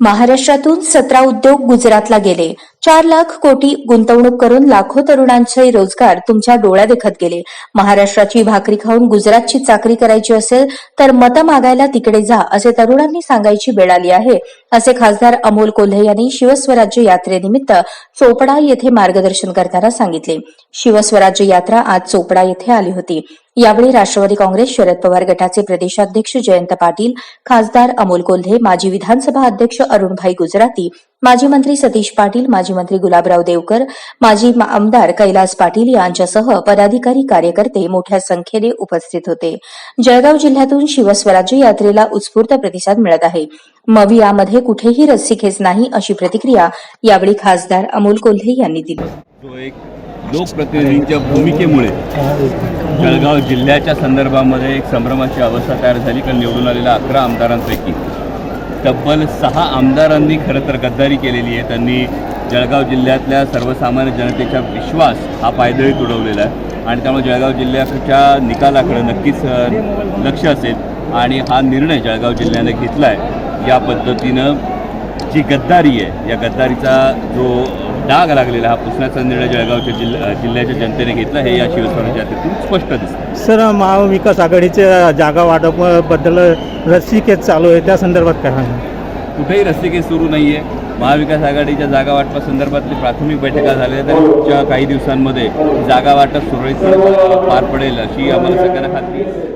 महाराष्ट्रातून सतरा उद्योग गुजरातला गेले. चार लाख कोटी गुंतवणूक करून लाखो तरुणांचे रोजगार तुमच्या डोळ्यादेखत गेले. महाराष्ट्राची भाकरी खाऊन गुजरातची चाकरी करायची असेल तर मतं मागायला तिकडे जा असे तरुणांनी सांगायची वेळ आली आहे. असे खासदार अमोल कोल्हे यांनी शिवस्वराज्य यात्रेनिमित्त चोपडा येथे मार्गदर्शन करताना सांगितले. शिवस्वराज्य यात्रा आज चोपडा येथे आली होती. यावेळी राष्ट्रवादी काँग्रेस शरद पवार गटाचे प्रदेशाध्यक्ष जयंत पाटील खासदार अमोल कोल्हे माजी विधानसभा अध्यक्ष अरुणभाई गुजराती माजी मंत्री सतीश पाटील माजी मंत्री गुलाबराव देवकर माजी आमदार कैलास पाटील यांच्यासह पदाधिकारी कार्यकर्ते मोठ्या संख्येने उपस्थित होते. जळगाव जिल्ह्यातून शिवस्वराज्य यात्रेला उत्स्फूर्त प्रतिसाद मिळत आहे. मवियामध्ये कुठेही रस्सीखेच नाही अशी प्रतिक्रिया यावेळी खासदार अमोल कोल्हे यांनी दिली. लोकप्रतिनिधींच्या भूमिकेमुळे जळगाव जिल्ह्याच्या संदर्भामध्ये एक संभ्रमाची अवस्था तयार झाली कारण निवडून आलेल्या अकरा आमदारांपैकी तब्बल सहा आमदारांनी खरं तर गद्दारी केलेली आहे. त्यांनी जळगाव जिल्ह्यातल्या सर्वसामान्य जनतेचा विश्वास हा पायदळी तुडवलेला आहे. आणि त्यामुळे जळगाव जिल्ह्याच्या निकालाकडे नक्कीच लक्ष असेल. आणि हा निर्णय जळगाव जिल्ह्याने घेतला आहे या पद्धतीनं जी गद्दारी आहे या गद्दारीचा जो डाग लागलेला हा पुसण्याचा निर्णय जळगावच्या जिल्हा जिल्ह्याच्या जनतेने घेतला हे या शिवस्वराज्य यात्रेतून स्पष्ट दिसतं सर महाविकास आघाडीच्या जागा वाटपाबद्दल रस्सीकेस चालू आहे त्या संदर्भात काय सांगा कुठेही रस्तिकेस सुरू नाही आहे महाविकास आघाडीच्या जागा वाटपासंदर्भातली प्राथमिक बैठका झाल्या तरी पुढच्या काही दिवसांमध्ये जागा वाटप सुरळीत पार पडेल अशी आम्हाला सगळ्यांना खात्री